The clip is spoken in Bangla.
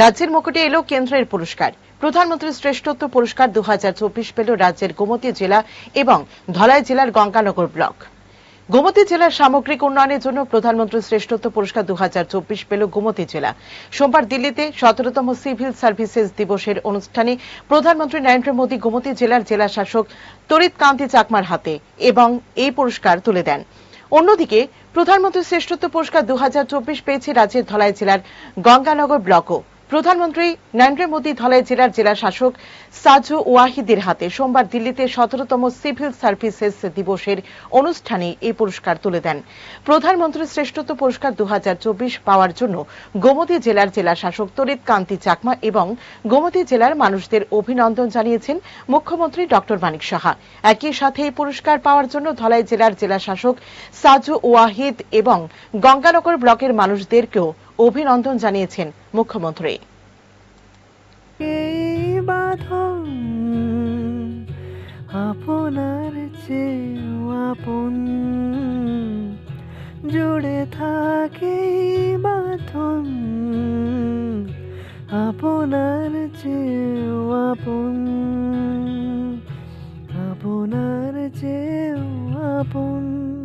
রাজ্যের মুকুটে এলো কেন্দ্রের পুরস্কার। প্রধানমন্ত্রী শ্রেষ্ঠত্ব পুরস্কার দু পেল রাজ্যের গোমতী জেলা এবং ধলাই জেলার গঙ্গানগর ব্লক। গোমতী জেলার সামগ্রিক উন্নয়নের জন্য প্রধানমন্ত্রী শ্রেষ্ঠত্ব পুরস্কার দু পেল গোমতী জেলা। সোমবার দিল্লিতে সতেরোতম সিভিল সার্ভিসেস দিবসের অনুষ্ঠানে প্রধানমন্ত্রী নরেন্দ্র মোদী গোমতী জেলার জেলা শাসক তরিত কান্তি চাকমার হাতে এবং এই পুরস্কার তুলে দেন। অন্যদিকে প্রধানমন্ত্রী শ্রেষ্ঠত্ব পুরস্কার দু হাজার চব্বিশ পেয়েছে রাজ্যের ধলাই জেলার গঙ্গানগর ব্লকও। প্রধানমন্ত্রী নরেন্দ্র মোদী ধলাই জেলার জেলা শাসক সাজু ওয়াহিদের হাতে সোমবার দিল্লিতে সতেরোতম সিভিল সার্ভিসেস দিবসের অনুষ্ঠানে এই পুরস্কার তুলে দেন। প্রধানমন্ত্রী শ্রেষ্ঠত্ব পুরস্কার দু হাজার চব্বিশ পাওয়ার জন্য গোমতী জেলার জেলা শাসক তরিত কান্তি চাকমা এবং গোমতী জেলার মানুষদের অভিনন্দন জানিয়েছেন মুখ্যমন্ত্রী ডক্টর মানিক সাহা। একই সাথে এই পুরস্কার পাওয়ার জন্য ধলাই জেলার জেলা শাসক সাজু ওয়াহিদ এবং গঙ্গানগর ব্লকের মানুষদেরকেও অভিনন্দন জানিয়েছেন মুখ্যমন্ত্রী। আপনার চেয়েও আপন। জুড়ে থাকে বাঁধন আপনার চেয়েও আপন। আপনার চেয়েও আপন।